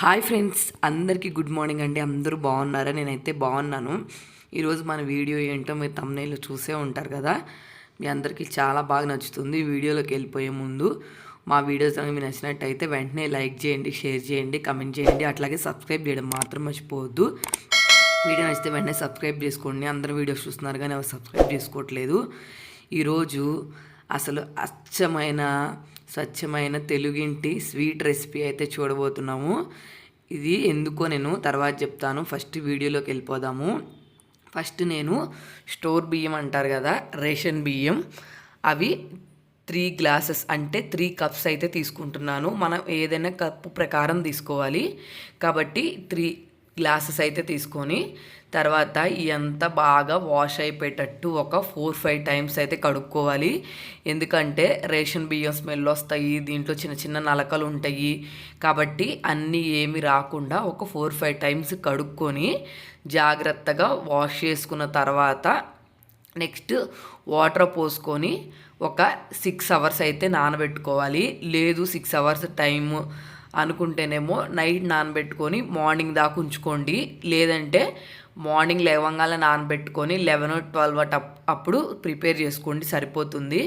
Hi friends అందరికీ good morning అండి. అందరూ బాగున్నారా? నేనైతే బాగున్నాను. ఈరోజు మన వీడియో ఏంటో మీరు తమ్నైలో చూసే ఉంటారు కదా. మీ అందరికీ చాలా బాగా నచ్చుతుంది. వీడియోలోకి వెళ్ళిపోయే ముందు మా వీడియోస్ కనుక మీకు నచ్చినట్టయితే వెంటనే లైక్ చేయండి షేర్ చేయండి కమెంట్ చేయండి. అట్లాగే సబ్స్క్రైబ్ చేయడం మాత్రం మర్చిపోవద్దు. వీడియో నచ్చితే వెంటనే సబ్స్క్రైబ్ చేసుకోండి. అందరూ వీడియోస్ చూస్తున్నారు కానీ ఎవరు సబ్స్క్రైబ్ చేసుకోవట్లేదు. ఈరోజు అసలు అచ్చమైన స్వచ్ఛమైన తెలుగింటి స్వీట్ రెసిపీ అయితే చూడబోతున్నాము. ఇది ఎందుకో నేను తర్వాత చెప్తాను. ఫస్ట్ వీడియోలోకి వెళ్ళిపోదాము. ఫస్ట్ నేను స్టోర్ బియ్యం అంటారు కదా రేషన్ బియ్యం. అవి త్రీ గ్లాసెస్ అంటే త్రీ కప్స్ అయితే తీసుకుంటున్నాను. మనం ఏదైనా కప్పు ప్రకారం తీసుకోవాలి. కాబట్టి త్రీ గ్లాసెస్ అయితే తీసుకొని తర్వాత ఇదంతా బాగా వాష్ అయిపోయేటట్టు ఒక ఫోర్ ఫైవ్ టైమ్స్ అయితే కడుక్కోవాలి. ఎందుకంటే రేషన్ బియ్యం స్మెల్ వస్తాయి దీంట్లో చిన్న చిన్న నలకలు ఉంటాయి. కాబట్టి అన్నీ ఏమి రాకుండా ఒక ఫోర్ ఫైవ్ టైమ్స్ కడుక్కొని జాగ్రత్తగా వాష్ చేసుకున్న తర్వాత నెక్స్ట్ వాటర్ పోసుకొని ఒక సిక్స్ అవర్స్ అయితే నానబెట్టుకోవాలి. లేదు సిక్స్ అవర్స్ టైము అనుకుంటేనేమో నైట్ నానబెట్టుకొని మార్నింగ్ దాకా ఉంచుకోండి. లేదంటే మార్నింగ్ లేవంగానే నానబెట్టుకొని లెవెన్ ట్వెల్వ్ అప్పుడు ప్రిపేర్ చేసుకోండి సరిపోతుంది.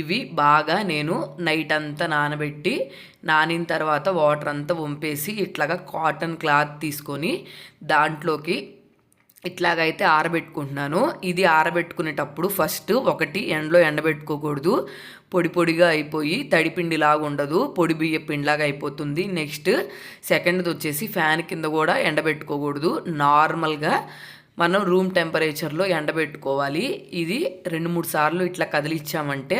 ఇవి బాగా నేను నైట్ అంతా నానబెట్టి నానిన తర్వాత వాటర్ అంతా వంపేసి ఇట్లాగా కాటన్ క్లాత్ తీసుకొని దాంట్లోకి ఇట్లాగైతే ఆరబెట్టుకుంటున్నాను. ఇది ఆరబెట్టుకునేటప్పుడు ఫస్ట్ ఒకటి ఎండలో ఎండబెట్టుకోకూడదు. పొడి పొడిగా అయిపోయి తడిపిండిలాగా ఉండదు. పొడి బియ్య పిండిలాగా అయిపోతుంది. నెక్స్ట్ సెకండ్ది వచ్చేసి ఫ్యాన్ కింద కూడా ఎండబెట్టుకోకూడదు. నార్మల్గా మనం రూమ్ టెంపరేచర్లో ఎండబెట్టుకోవాలి. ఇది రెండు మూడు సార్లు ఇట్లా కదిలిచ్చామంటే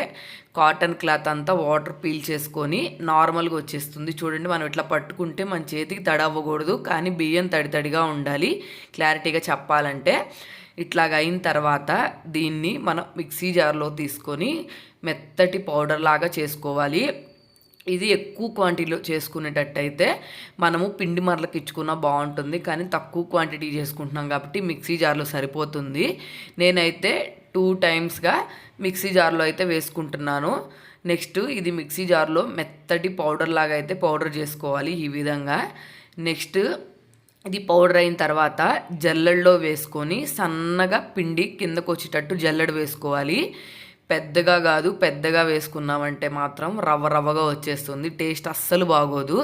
కాటన్ క్లాత్ అంతా వాటర్ పీల్ చేసుకొని నార్మల్గా వచ్చేస్తుంది. చూడండి మనం ఇట్లా పట్టుకుంటే మన చేతికి తడి అవ్వకూడదు. కానీ బియ్యం తడి తడిగా ఉండాలి. క్లారిటీగా చెప్పాలంటే ఇట్లాగ అయిన తర్వాత దీన్ని మనం మిక్సీ జార్లో తీసుకొని మెత్తటి పౌడర్ లాగా చేసుకోవాలి. ఇది ఎక్కువ క్వాంటిటీలో చేసుకునేటట్టయితే మనము పిండి మరలకు ఇచ్చుకున్నా బాగుంటుంది. కానీ తక్కువ క్వాంటిటీ చేసుకుంటున్నాం కాబట్టి మిక్సీ జార్లో సరిపోతుంది. నేనైతే టూ టైమ్స్గా మిక్సీ జార్లో అయితే వేసుకుంటున్నాను. నెక్స్ట్ ఇది మిక్సీ జార్లో మెత్తటి పౌడర్ లాగా అయితే పౌడర్ చేసుకోవాలి ఈ విధంగా. నెక్స్ట్ ఇది పౌడర్ అయిన తర్వాత జల్లెడలో వేసుకొని సన్నగా పిండి కిందకు వచ్చేటట్టు జల్లెడ వేసుకోవాలి. పెద్దగా కాదు పెద్దగా వేసుకున్నామంటే మాత్రం రవ్వ రవ్వగా వచ్చేస్తుంది. టేస్ట్ అస్సలు బాగోదు.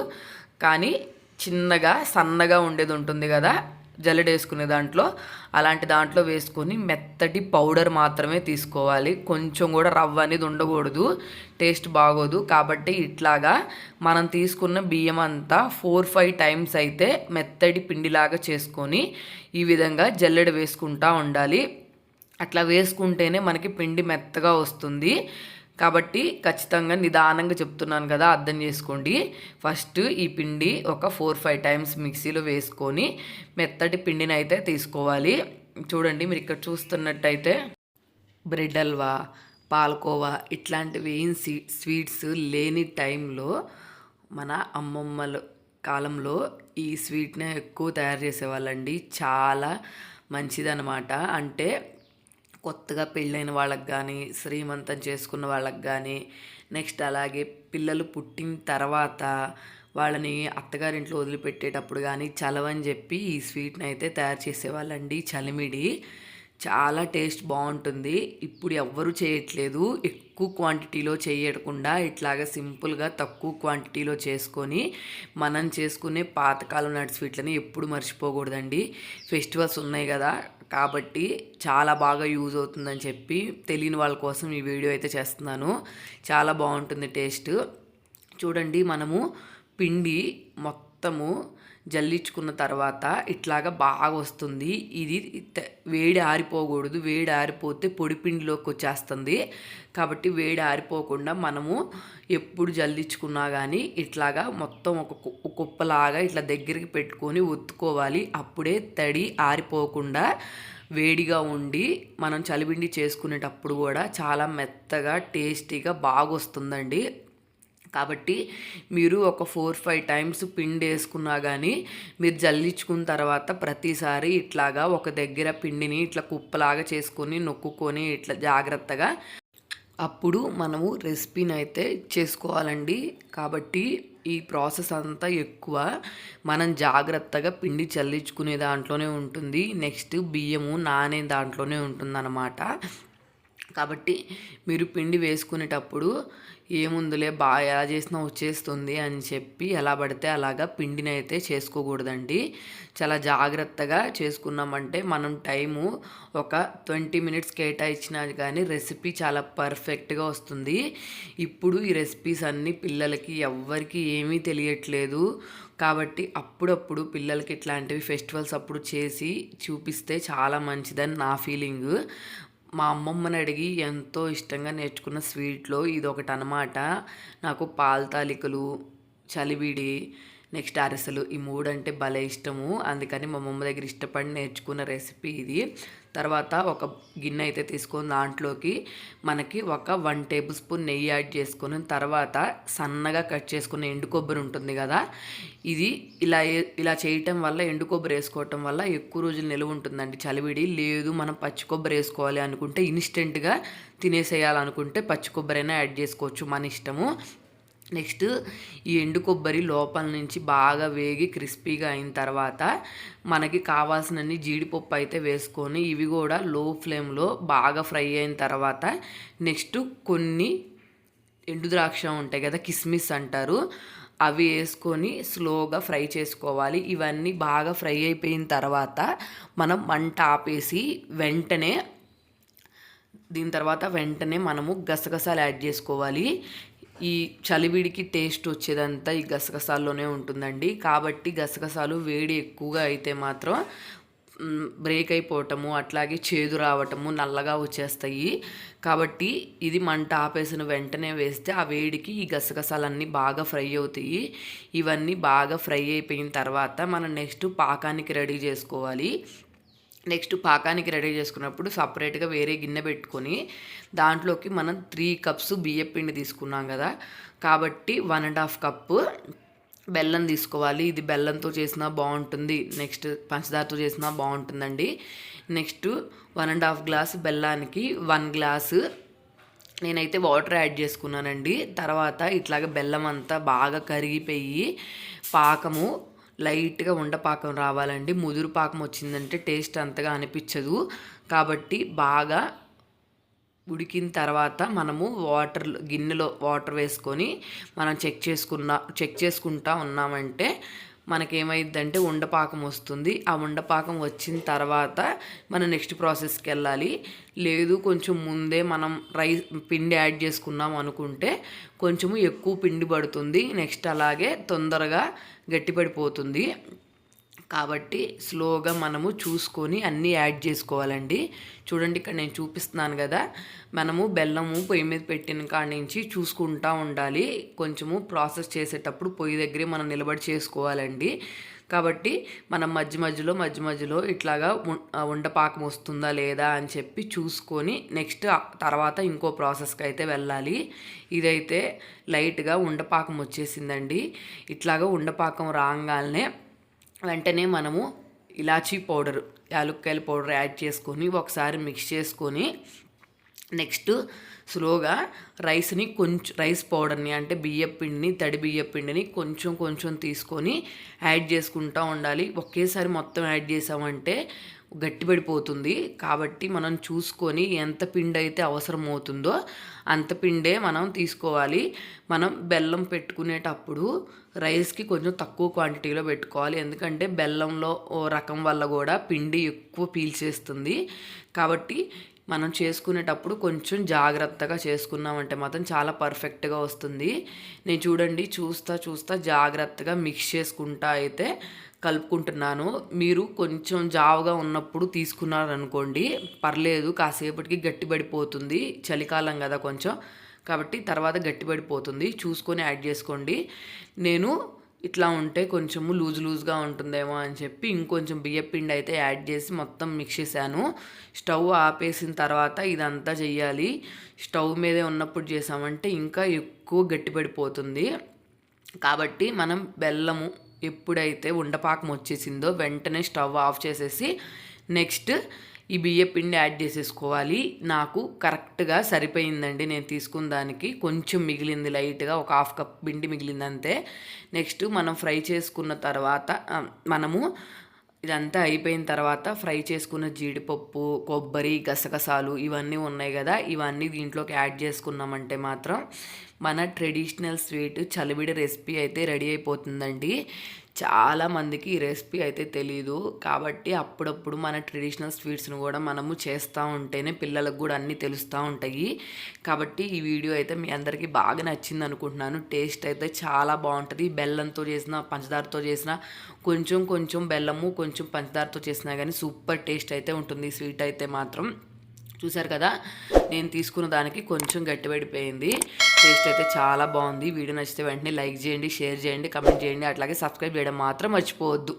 కానీ చిన్నగా సన్నగా ఉండేది ఉంటుంది కదా జల్లెడ వేసుకునే దాంట్లో. అలాంటి దాంట్లో వేసుకొని మెత్తటి పౌడర్ మాత్రమే తీసుకోవాలి. కొంచెం కూడా రవ్వ అనేది ఉండకూడదు. టేస్ట్ బాగోదు. కాబట్టి ఇట్లాగా మనం తీసుకున్న బియ్యం అంతా ఫోర్ ఫైవ్ టైమ్స్ అయితే మెత్తటి పిండిలాగా చేసుకొని ఈ విధంగా జల్లెడ వేసుకుంటా ఉండాలి. అట్లా వేసుకుంటేనే మనకి పిండి మెత్తగా వస్తుంది. కాబట్టి ఖచ్చితంగా నిదానంగా చెప్తున్నాను కదా అర్థం చేసుకోండి. ఫస్ట్ ఈ పిండి ఒక ఫోర్ ఫైవ్ టైమ్స్ మిక్సీలో వేసుకొని మెత్తటి పిండిని అయితే తీసుకోవాలి. చూడండి మీరు ఇక్కడ చూస్తున్నట్టయితే బ్రెడ్ హల్వా పాలకోవా ఇట్లాంటివి ఏం స్వీట్స్ లేని టైంలో మన అమ్మమ్మల కాలంలో ఈ స్వీట్నే ఎక్కువ తయారు చేసేవాళ్ళండి. చాలా మంచిదనమాట అంటే కొత్తగా పెళ్ళైన వాళ్ళకి కానీ శ్రీమంతం చేసుకున్న వాళ్ళకి కానీ నెక్స్ట్ అలాగే పిల్లలు పుట్టిన తర్వాత వాళ్ళని అత్తగారింట్లో వదిలిపెట్టేటప్పుడు కానీ చలవని చెప్పి ఈ స్వీట్ని అయితే తయారు చేసేవాళ్ళండి చలిమిడి. చాలా టేస్ట్ బాగుంటుంది. ఇప్పుడు ఎవ్వరూ చేయట్లేదు. ఎక్కువ క్వాంటిటీలో చేయకుండా ఇట్లాగా సింపుల్గా తక్కువ క్వాంటిటీలో చేసుకొని మనం చేసుకునే పాతకాలం నాటి స్వీట్లని ఎప్పుడు మర్చిపోకూడదండి. ఫెస్టివల్స్ ఉన్నాయి కదా కాబట్టి చాలా బాగా యూజ్ అవుతుందని చెప్పి తెలియని వాళ్ళ కోసం ఈ వీడియో అయితే చేస్తున్నాను. చాలా బాగుంటుంది టేస్ట్. చూడండి మనము పిండి మొత్తము జల్లించుకున్న తర్వాత ఇట్లాగా బాగా వస్తుంది. ఇది వేడి ఆరిపోకూడదు. వేడి ఆరిపోతే పొడి పిండిలోకి వచ్చేస్తుంది. కాబట్టి వేడి ఆరిపోకుండా మనము ఎప్పుడు జల్లించుకున్నా కానీ ఇట్లాగా మొత్తం ఒక కుప్పలాగా ఇట్లా దగ్గరికి పెట్టుకొని ఒత్తుకోవాలి. అప్పుడే తడి ఆరిపోకుండా వేడిగా ఉండి మనం చలిపిండి చేసుకునేటప్పుడు కూడా చాలా మెత్తగా టేస్టీగా బాగా వస్తుందండి కాబట్టి మీరు ఒక ఫోర్ ఫైవ్ టైమ్స్ పిండి వేసుకున్నా కానీ మీరు జల్లించుకున్న తర్వాత ప్రతిసారి ఇట్లాగా ఒక దగ్గర పిండిని ఇట్లా కుప్పలాగా చేసుకొని నొక్కుకొని ఇట్లా జాగ్రత్తగా అప్పుడు మనము రెసిపీని అయితే చేసుకోవాలండి. కాబట్టి ఈ ప్రాసెస్ అంతా ఎక్కువ మనం జాగ్రత్తగా పిండి చల్లించుకునే దాంట్లోనే ఉంటుంది. నెక్స్ట్ బియ్యము నానే దాంట్లోనే ఉంటుందన్నమాట. కాబట్టి మీరు పిండి వేసుకునేటప్పుడు ఏముందులే బాగా ఎలా చేసినా వచ్చేస్తుంది అని చెప్పి ఎలా పడితే అలాగా పిండిని అయితే చేసుకోకూడదండి. చాలా జాగ్రత్తగా చేసుకున్నామంటే మనం టైము ఒక ట్వంటీ మినిట్స్ కేటాయించినా కానీ రెసిపీ చాలా పర్ఫెక్ట్గా వస్తుంది. ఇప్పుడు ఈ రెసిపీస్ అన్నీ పిల్లలకి ఎవ్వరికి ఏమీ తెలియట్లేదు. కాబట్టి అప్పుడప్పుడు పిల్లలకి ఇట్లాంటివి ఫెస్టివల్స్ అప్పుడు చేసి చూపిస్తే చాలా మంచిదని నా ఫీలింగ్. మా అమ్మమ్మని అడిగి ఎంతో ఇష్టంగా నేర్చుకున్న స్వీట్లో ఇది ఒకటి అనమాట నాకు పాల తాలికలు చలివిడి నెక్స్ట్ అరసలు ఈ మూడు అంటే భలే ఇష్టము. అందుకని మా మమ్మ దగ్గర ఇష్టపడి నేర్చుకున్న రెసిపీ ఇది. తర్వాత ఒక గిన్నె అయితే తీసుకొని దాంట్లోకి మనకి ఒక వన్ టేబుల్ స్పూన్ నెయ్యి యాడ్ చేసుకుని తర్వాత సన్నగా కట్ చేసుకున్న ఎండు కొబ్బరి ఉంటుంది కదా ఇది ఇలా ఇలా చేయటం వల్ల ఎండు కొబ్బరి వేసుకోవటం వల్ల ఎక్కువ రోజులు నిలువ ఉంటుందండి. చలివిడి లేదు మనం పచ్చి కొబ్బరి వేసుకోవాలి అనుకుంటే ఇన్స్టెంట్గా తినేసేయాలనుకుంటే పచ్చి కొబ్బరైనా యాడ్ చేసుకోవచ్చు మన ఇష్టము. నెక్స్ట్ ఈ ఎండు కొబ్బరి లోపల నుంచి బాగా వేగి క్రిస్పీగా అయిన తర్వాత మనకి కావాల్సినన్ని జీడిపప్పు అయితే వేసుకొని ఇవి కూడా లో ఫ్లేమ్లో బాగా ఫ్రై అయిన తర్వాత నెక్స్ట్ కొన్ని ఎండు ద్రాక్ష ఉంటాయి కదా కిస్మిస్ అంటారు. అవి వేసుకొని స్లోగా ఫ్రై చేసుకోవాలి. ఇవన్నీ బాగా ఫ్రై అయిపోయిన తర్వాత మనం మంట ఆపేసి వెంటనే దీని తర్వాత వెంటనే మనము గసగసాలు యాడ్ చేసుకోవాలి. ఈ చలివిడికి టేస్ట్ వచ్చేదంతా ఈ గసగసాల్లోనే ఉంటుందండి. కాబట్టి గసగసాలు వేడి ఎక్కువగా అయితే మాత్రం బ్రేక్ అయిపోవటము అట్లాగే చేదు రావటము నల్లగా వచ్చేస్తాయి. కాబట్టి ఇది మంట ఆపేసిన వెంటనే వేస్తే ఆ వేడికి ఈ గసగసాలన్నీ బాగా ఫ్రై అవుతాయి. ఇవన్నీ బాగా ఫ్రై అయిపోయిన తర్వాత మనం నెక్స్ట్ పాకానికి రెడీ చేసుకోవాలి. నెక్స్ట్ పాకానికి రెడీ చేసుకున్నప్పుడు సపరేట్గా వేరే గిన్నె పెట్టుకొని దాంట్లోకి మనం త్రీ కప్స్ బియ్యం పిండి తీసుకున్నాం కదా. కాబట్టి వన్ అండ్ హాఫ్ కప్పు బెల్లం తీసుకోవాలి. ఇది బెల్లంతో చేసినా బాగుంటుంది. నెక్స్ట్ పంచదారతో చేసినా బాగుంటుందండి. Next one and half glass బెల్లానికి one glass నేనైతే వాటర్ యాడ్ చేసుకున్నానండి. తర్వాత ఇట్లాగ బెల్లం అంతా బాగా కరిగిపోయి పాకము లైట్గా ఉండపాకం రావాలండి. ముదురు పాకం వచ్చిందంటే టేస్ట్ అంతగా అనిపించదు. కాబట్టి బాగా ఉడికిన తర్వాత మనము వాటర్ గిన్నెలో వాటర్ వేసుకొని మనం చెక్ చేసుకున్న చెక్ చేసుకుంటా ఉన్నామంటే మనకేమైందంటే ఉండపాకం వస్తుంది. ఆ ఉండపాకం వచ్చిన తర్వాత మనం నెక్స్ట్ ప్రాసెస్కి వెళ్ళాలి లేదు కొంచెం ముందే మనం రైస్ పిండి యాడ్ చేసుకున్నాం అనుకుంటే కొంచెము ఎక్కువ పిండి పడుతుంది. నెక్స్ట్ అలాగే తొందరగా గట్టిపడిపోతుంది. కాబట్టి స్లోగా మనము చూసుకొని అన్నీ యాడ్ చేసుకోవాలండి. చూడండి ఇక్కడ నేను చూపిస్తున్నాను కదా. మనము బెల్లము పొయ్యి మీద పెట్టిన కాడి నుంచి చూసుకుంటూ ఉండాలి. కొంచెము ప్రాసెస్ చేసేటప్పుడు పొయ్యి దగ్గరే మనం నిలబడి చేసుకోవాలండి. కాబట్టి మనం మధ్య మధ్యలో మధ్య మధ్యలో ఇట్లాగా ఉండపాకం వస్తుందా లేదా అని చెప్పి చూసుకొని నెక్స్ట్ తర్వాత ఇంకో ప్రాసెస్కి అయితే వెళ్ళాలి. ఇదైతే లైట్గా ఉండపాకం వచ్చేసిందండి. ఇట్లాగా ఉండపాకం రాగానే వెంటనే మనము ఇలాచీ పౌడర్ యాలుక్కాయల పౌడర్ యాడ్ చేసుకొని ఒకసారి మిక్స్ చేసుకొని నెక్స్ట్ స్లోగా రైస్ని కొంచెం రైస్ పౌడర్ని అంటే బియ్యం పిండిని తడి బియ్యం పిండిని కొంచెం కొంచెం తీసుకొని యాడ్ చేసుకుంటూ ఉండాలి. ఒకేసారి మొత్తం యాడ్ చేసామంటే గట్టిపడిపోతుంది. కాబట్టి మనం చూసుకొని ఎంత పిండి అయితే అవసరం అవుతుందో అంత పిండే మనం తీసుకోవాలి. మనం బెల్లం పెట్టుకునేటప్పుడు రైస్కి కొంచెం తక్కువ క్వాంటిటీలో పెట్టుకోవాలి. ఎందుకంటే బెల్లంలో ఓ రకం వల్ల కూడా పిండి ఎక్కువ పీల్చేస్తుంది. కాబట్టి మనం చేసుకునేటప్పుడు కొంచెం జాగ్రత్తగా చేసుకున్నామంటే మాత్రం చాలా పర్ఫెక్ట్గా వస్తుంది. నేను చూడండి చూస్తా చూస్తా జాగ్రత్తగా మిక్స్ చేసుకుంటా అయితే కలుపుకుంటున్నాను. మీరు కొంచెం జావుగా ఉన్నప్పుడు తీసుకున్నారనుకోండి పర్లేదు కాసేపటికి గట్టిపడిపోతుంది చలికాలం కదా కొంచెం. కాబట్టి తర్వాత గట్టిపడిపోతుంది చూసుకొని యాడ్ చేసుకోండి. నేను ఇట్లా ఉంటే కొంచెము లూజ్ లూజ్గా ఉంటుందేమో అని చెప్పి ఇంకొంచెం బియ్యపిండి అయితే యాడ్ చేసి మొత్తం మిక్స్ చేశాను. స్టవ్ ఆపేసిన తర్వాత ఇదంతా చెయ్యాలి. స్టవ్ మీదే ఉన్నప్పుడు చేసామంటే ఇంకా ఎక్కువ గట్టిపడిపోతుంది కాబట్టి మనం బెల్లము ఎప్పుడైతే ఉండపాకం వచ్చేసిందో వెంటనే స్టవ్ ఆఫ్ చేసేసి నెక్స్ట్ ఈ బియ్య పిండి యాడ్ చేసేసుకోవాలి. నాకు కరెక్ట్గా సరిపోయిందండి. నేను తీసుకున్న దానికి కొంచెం మిగిలింది లైట్గా ఒక హాఫ్ కప్ పిండి మిగిలింది అంతే నెక్స్ట్ మనం ఫ్రై చేసుకున్న తర్వాత మనము ఇదంతా అయిపోయిన తర్వాత ఫ్రై చేసుకున్న జీడిపప్పు కొబ్బరి గసగసాలు ఇవన్నీ ఉన్నాయి కదా. ఇవన్నీ దీంట్లోకి యాడ్ చేసుకున్నామంటే మాత్రం మన ట్రెడిషనల్ స్వీట్ చలివిడి రెసిపీ అయితే రెడీ అయిపోతుందండి. చాలా మందికి ఈ రెసిపీ అయితే తెలీదు. కాబట్టి అప్పుడప్పుడు మన ట్రెడిషనల్ స్వీట్స్ని కూడా మనము చేస్తూ ఉంటేనే పిల్లలకు కూడా అన్నీ తెలుస్తూ ఉంటాయి. కాబట్టి ఈ వీడియో అయితే మీ అందరికీ బాగా నచ్చింది అనుకుంటున్నాను. టేస్ట్ అయితే చాలా బాగుంటుంది. బెల్లంతో చేసిన పంచదారతో చేసిన కొంచెం కొంచెం బెల్లము కొంచెం పంచదారతో చేసినా కానీ సూపర్ టేస్ట్ అయితే ఉంటుంది. స్వీట్ అయితే మాత్రం చూసారు కదా? నేను తీసుకున్న దానికి కొంచెం గట్టిపడిపోయింది. టేస్ట్ అయితే చాలా బాగుంది. వీడియో నచ్చితే వెంటనే లైక్ చేయండి షేర్ చేయండి కమెంట్ చేయండి. అట్లాగే సబ్స్క్రైబ్ చేయడం మాత్రం మర్చిపోవద్దు.